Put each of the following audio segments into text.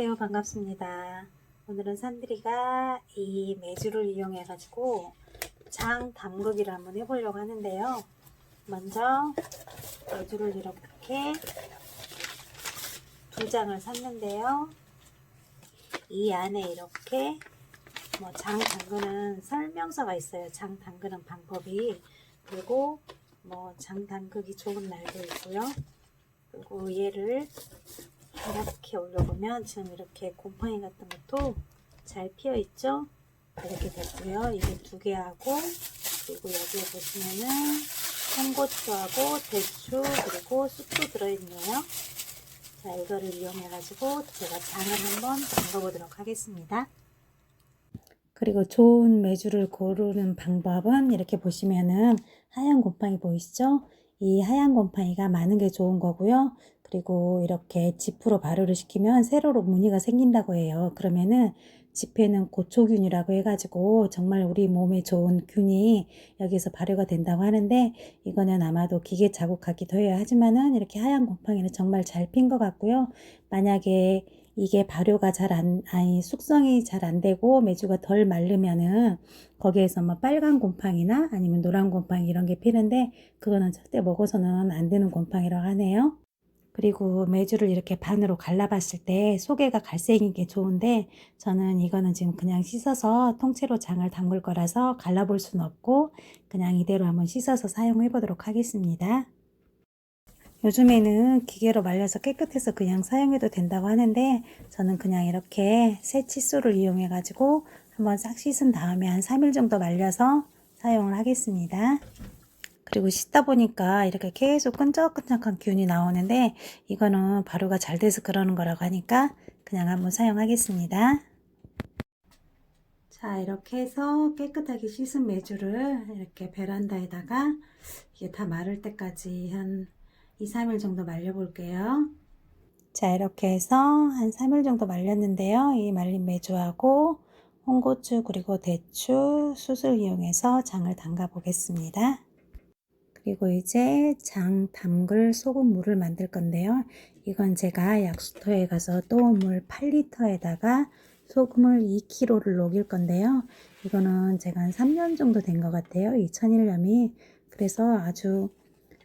안녕하세요. 반갑습니다. 오늘은 산들이가 이 매주를 이용해 가지고 장 담그기를 한번 해보려고 하는데요. 먼저 매주를 이렇게 두 장을 샀는데요. 이 안에 이렇게 뭐 장 담그는 설명서가 있어요. 장 담그는 방법이 그리고 뭐 장 담그기 좋은 날도 있고요. 그리고 얘를 이렇게 올려보면 지금 이렇게 곰팡이 같은 것도 잘 피어 있죠? 이렇게 됐고요. 이게 두 개하고 그리고 여기에 보시면은 홍고추하고 대추 그리고 쑥도 들어있네요. 자 이거를 이용해 가지고 제가 장을 한번 담궈보도록 하겠습니다. 그리고 좋은 메주를 고르는 방법은 이렇게 보시면은 하얀 곰팡이 보이시죠? 이 하얀 곰팡이가 많은 게 좋은 거고요. 그리고 이렇게 지프로 발효를 시키면 세로로 무늬가 생긴다고 해요. 그러면은 지폐는 고초균이라고 해가지고 정말 우리 몸에 좋은 균이 여기서 발효가 된다고 하는데 이거는 아마도 기계 자국 같기도 해요. 하지만은 이렇게 하얀 곰팡이는 정말 잘 핀 것 같고요. 만약에 이게 발효가 잘 안, 아니, 숙성이 잘 안 되고 메주가 덜 마르면은 거기에서 뭐 빨간 곰팡이나 아니면 노란 곰팡이 이런 게 피는데 그거는 절대 먹어서는 안 되는 곰팡이라고 하네요. 그리고 메주를 이렇게 반으로 갈라봤을 때 속에가 갈색인 게 좋은데 저는 이거는 지금 그냥 씻어서 통째로 장을 담글 거라서 갈라볼 수는 없고 그냥 이대로 한번 씻어서 사용해 보도록 하겠습니다. 요즘에는 기계로 말려서 깨끗해서 그냥 사용해도 된다고 하는데 저는 그냥 이렇게 새 칫솔을 이용해 가지고 한번 싹 씻은 다음에 한 3일 정도 말려서 사용을 하겠습니다. 그리고 씻다 보니까 이렇게 계속 끈적끈적한 기운이 나오는데 이거는 발효가 잘 돼서 그러는 거라고 하니까 그냥 한번 사용하겠습니다. 자 이렇게 해서 깨끗하게 씻은 메주를 이렇게 베란다에다가 이게 다 마를 때까지 한 2, 3일 정도 말려 볼게요. 자 이렇게 해서 한 3일 정도 말렸는데요. 이 말린 메주하고 홍고추 그리고 대추, 숯을 이용해서 장을 담가 보겠습니다. 그리고 이제 장 담글 소금물을 만들 건데요. 이건 제가 약수터에 가서 또물 8리터에다가 소금을 2kg를 녹일 건데요. 이거는 제가 한 3년 정도 된 것 같아요. 2001년이. 그래서 아주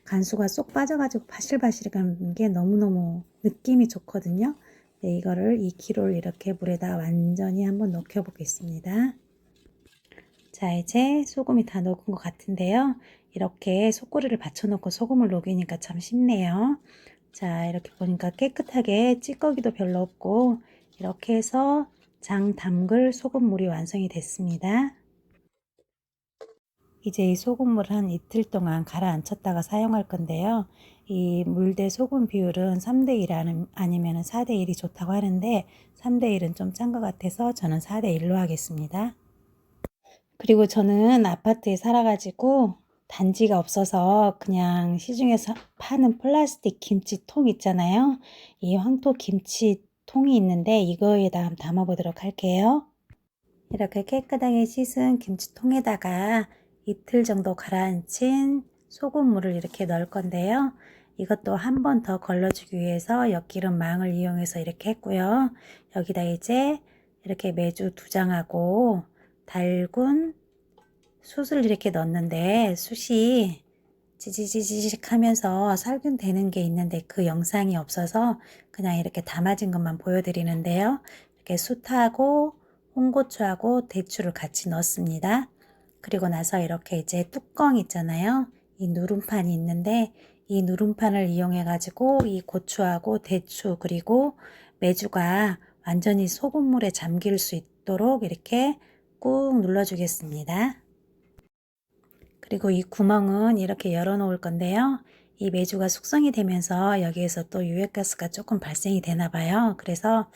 간수가 쏙 빠져가지고 바실바실한 게 너무너무 느낌이 좋거든요. 네, 이거를 2kg를 이렇게 물에다 완전히 한번 녹여 보겠습니다. 자, 이제 소금이 다 녹은 것 같은데요. 이렇게 속꼬리를 받쳐놓고 소금을 녹이니까 참 쉽네요. 자, 이렇게 보니까 깨끗하게 찌꺼기도 별로 없고 이렇게 해서 장 담글 소금물이 완성이 됐습니다. 이제 이 소금물을 한 이틀 동안 가라앉혔다가 사용할 건데요. 이 물 대 소금 비율은 3대 1 아니면 4대 1이 좋다고 하는데 3대 1은 좀 짠 것 같아서 저는 4대 1로 하겠습니다. 그리고 저는 아파트에 살아가지고 단지가 없어서 그냥 시중에서 파는 플라스틱 김치통 있잖아요. 이 황토 김치통이 있는데 이거에다 담아보도록 할게요. 이렇게 깨끗하게 씻은 김치통에다가 이틀 정도 가라앉힌 소금물을 이렇게 넣을 건데요. 이것도 한 번 더 걸러주기 위해서 엿기름 망을 이용해서 이렇게 했고요. 여기다 이제 이렇게 매주 두 장하고 달군 숯을 이렇게 넣는데 숯이 지지지직 하면서 살균 되는 게 있는데 그 영상이 없어서 그냥 이렇게 담아진 것만 보여드리는데요. 이렇게 숯하고 홍고추하고 대추를 같이 넣습니다. 그리고 나서 이렇게 이제 뚜껑 있잖아요. 이 누름판이 있는데 이 누름판을 이용해 가지고 이 고추하고 대추 그리고 메주가 완전히 소금물에 잠길 수 있도록 이렇게 꾹 눌러 주겠습니다. 그리고 이 구멍은 이렇게 열어 놓을 건데요. 이 메주가 숙성이 되면서 여기에서 또 유해가스가 조금 발생이 되나 봐요. 그래서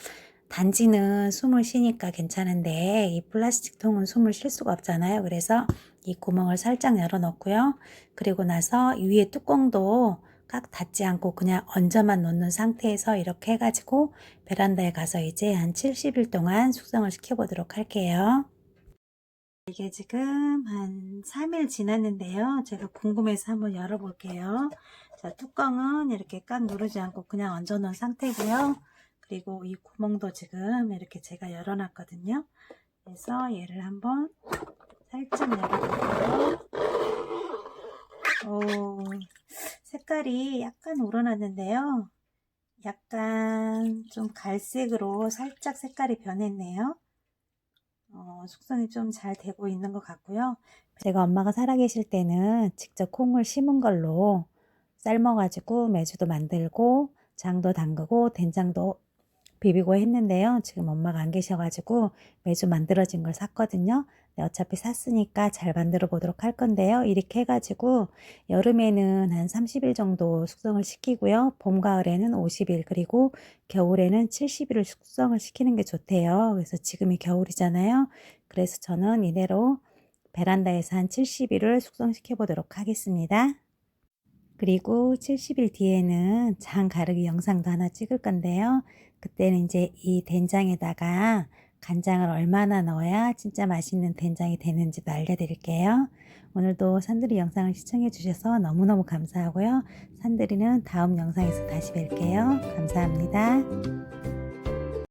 단지는 숨을 쉬니까 괜찮은데 이 플라스틱 통은 숨을 쉴 수가 없잖아요. 그래서 이 구멍을 살짝 열어 놓고요. 그리고 나서 위에 뚜껑도 깍 닫지 않고 그냥 얹어만 놓는 상태에서 이렇게 해가지고 베란다에 가서 이제 한 70일 동안 숙성을 시켜보도록 할게요. 이게 지금 한 3일 지났는데요. 제가 궁금해서 한번 열어볼게요. 자, 뚜껑은 이렇게 꽉 누르지 않고 그냥 얹어 놓은 상태고요. 그리고 이 구멍도 지금 이렇게 제가 열어놨거든요. 그래서 얘를 한번 살짝 열어볼게요. 오, 색깔이 약간 우러났는데요. 약간 좀 갈색으로 살짝 색깔이 변했네요. 어, 숙성이 좀 잘 되고 있는 것 같고요. 제가 엄마가 살아계실 때는 직접 콩을 심은 걸로 삶아가지고 매주도 만들고 장도 담그고 된장도 비비고 했는데요. 지금 엄마가 안 계셔가지고 매주 만들어진 걸 샀거든요. 네, 어차피 샀으니까 잘 만들어 보도록 할 건데요. 이렇게 해가지고 여름에는 한 30일 정도 숙성을 시키고요. 봄, 가을에는 50일 그리고 겨울에는 70일을 숙성을 시키는 게 좋대요. 그래서 지금이 겨울이잖아요. 그래서 저는 이대로 베란다에서 한 70일을 숙성시켜 보도록 하겠습니다. 그리고 70일 뒤에는 장 가르기 영상도 하나 찍을 건데요. 그때는 이제 이 된장에다가 간장을 얼마나 넣어야 진짜 맛있는 된장이 되는지도 알려드릴게요. 오늘도 산들이 영상을 시청해 주셔서 너무너무 감사하고요. 산들이는 다음 영상에서 다시 뵐게요. 감사합니다.